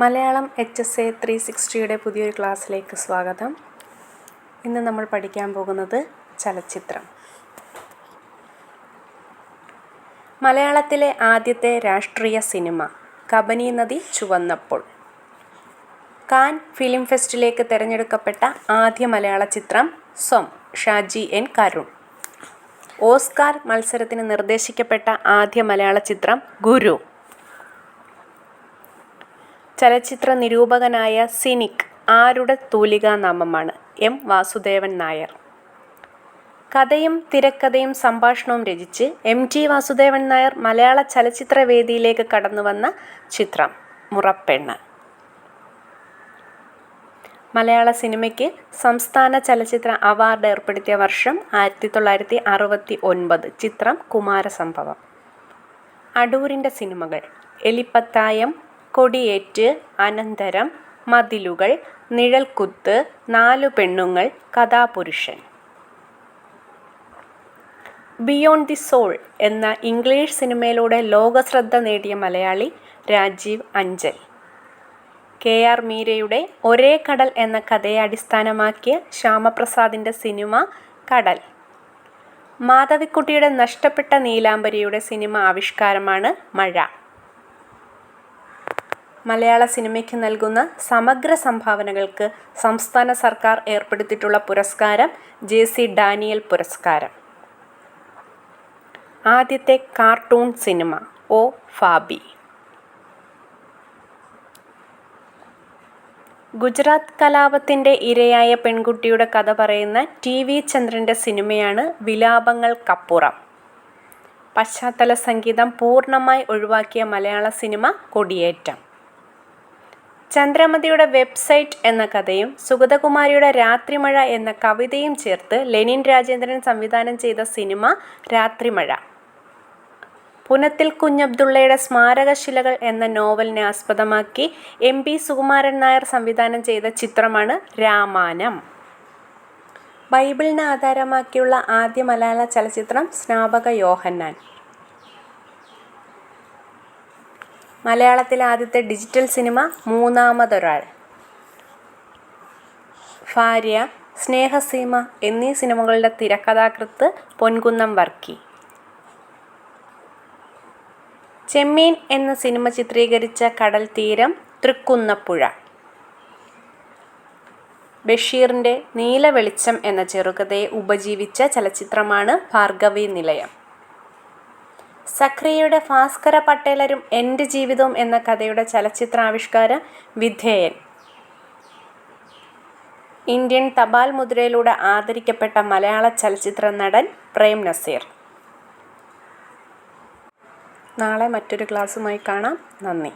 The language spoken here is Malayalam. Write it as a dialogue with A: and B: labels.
A: Malayalam H S A three സിക്സ്റ്റിയുടെ പുതിയൊരു ക്ലാസ്സിലേക്ക് സ്വാഗതം. ഇന്ന് നമ്മൾ പഠിക്കാൻ പോകുന്നത് ചലച്ചിത്രം. മലയാളത്തിലെ ആദ്യത്തെ രാഷ്ട്രീയ സിനിമ കബനി നദി ചുവന്നപ്പോൾ. കാൻ ഫിലിം ഫെസ്റ്റിലേക്ക് തിരഞ്ഞെടുക്കപ്പെട്ട ആദ്യ മലയാള ചിത്രം സ്വം ഷാജി എൻ കരുൺ. ഓസ്കാർ മത്സരത്തിന് നിർദ്ദേശിക്കപ്പെട്ട ആദ്യ മലയാള ചിത്രം ഗുരു. ചലച്ചിത്ര നിരൂപകനായ സിനിക് ആരുടെ തൂലികാ നാമമാണ് എം വാസുദേവൻ നായർ. കഥയും തിരക്കഥയും സംഭാഷണവും രചിച്ച് എം ടി വാസുദേവൻ നായർ മലയാള ചലച്ചിത്ര വേദിയിലേക്ക് കടന്നുവന്ന ചിത്രം മുറപ്പെണ്ണ്. മലയാള സിനിമയ്ക്ക് സംസ്ഥാന ചലച്ചിത്ര അവാർഡ് ഏർപ്പെടുത്തിയ വർഷം ആയിരത്തി തൊള്ളായിരത്തി അറുപത്തി ഒൻപത് ചിത്രം കുമാരസംഭവം. അടൂരിന്റെ സിനിമകൾ. എലിപ്പത്തായം കൊടിയേറ്റ് അനന്തരം മതിലുകൾ നിഴൽക്കുത്ത് നാലു പെണ്ണുങ്ങൾ കഥാപുരുഷൻ. ബിയോണ്ട് ദി സോൾ എന്ന ഇംഗ്ലീഷ് സിനിമയിലൂടെ ലോകശ്രദ്ധ നേടിയ മലയാളി രാജീവ് അഞ്ചൽ. കെ ആർ മീരയുടെ ഒരേ കടൽ എന്ന കഥയെ അടിസ്ഥാനമാക്കിയ ശ്യാമപ്രസാദിന്റെ സിനിമ കടൽ. മാധവിക്കുട്ടിയുടെ നഷ്ടപ്പെട്ട നീലാംബരിയുടെ സിനിമ ആവിഷ്കാരമാണ് മഴ. മലയാള സിനിമയ്ക്ക് നൽകുന്ന സമഗ്ര സംഭാവനകൾക്ക് സംസ്ഥാന സർക്കാർ ഏർപ്പെടുത്തിയിട്ടുള്ള പുരസ്കാരം ജെ സി ഡാനിയൽ പുരസ്കാരം. ആദ്യത്തെ കാർട്ടൂൺ സിനിമ ഒ ഫാബി. ഗുജറാത്ത് കലാപത്തിന്റെ ഇരയായ പെൺകുട്ടിയുടെ കഥ പറയുന്ന ടി വി ചന്ദ്രന്റെ സിനിമയാണ് വിലാപങ്ങൾക്കപ്പുറം. പശ്ചാത്തല സംഗീതം പൂർണമായി ഒഴിവാക്കിയ മലയാള സിനിമ കൊടിയേറ്റം. ചന്ദ്രമതിയുടെ വെബ്സൈറ്റ് എന്ന കഥയും സുഗതകുമാരിയുടെ രാത്രിമഴ എന്ന കവിതയും ചേർത്ത് ലെനിൻ രാജേന്ദ്രൻ സംവിധാനം ചെയ്ത സിനിമ രാത്രിമഴ. പുനത്തിൽ കുഞ്ഞബ്ദുള്ളയുടെ സ്മാരകശിലകൾ എന്ന നോവലിനെ ആസ്പദമാക്കി എം പി സുകുമാരൻ നായർ സംവിധാനം ചെയ്ത ചിത്രമാണ് രാമാനം. ബൈബിളിനെ ആധാരമാക്കിയുള്ള ആദ്യ മലയാള ചലച്ചിത്രം സ്നാപക യോഹന്നാൻ മലയാളത്തിലെ ആദ്യത്തെ ഡിജിറ്റൽ സിനിമ മൂന്നാമതൊരാൾ. ഭാര്യ സ്നേഹസീമ എന്നീ സിനിമകളുടെ തിരക്കഥാകൃത്ത് പൊൻകുന്നം വർക്കി. ചെമ്മീൻ എന്ന സിനിമ ചിത്രീകരിച്ച കടൽ തീരം തൃക്കുന്നപ്പുഴ. ബഷീറിന്റെ നീല വെളിച്ചം എന്ന ചെറുകഥയെ ഉപജീവിച്ച ചലച്ചിത്രമാണ് ഭാർഗവി നിലയം. സക്രിയയുടെ ഭാസ്കര പട്ടേലരും എന്റെ ജീവിതവും എന്ന കഥയുടെ ചലച്ചിത്രാവിഷ്കാര വിധേയൻ. ഇന്ത്യൻ തപാൽ മുദ്രയിലൂടെ ആദരിക്കപ്പെട്ട മലയാള ചലച്ചിത്ര നടൻ പ്രേം നസീർ. നാളെ മറ്റൊരു ക്ലാസ്സുമായി കാണാം. നന്ദി.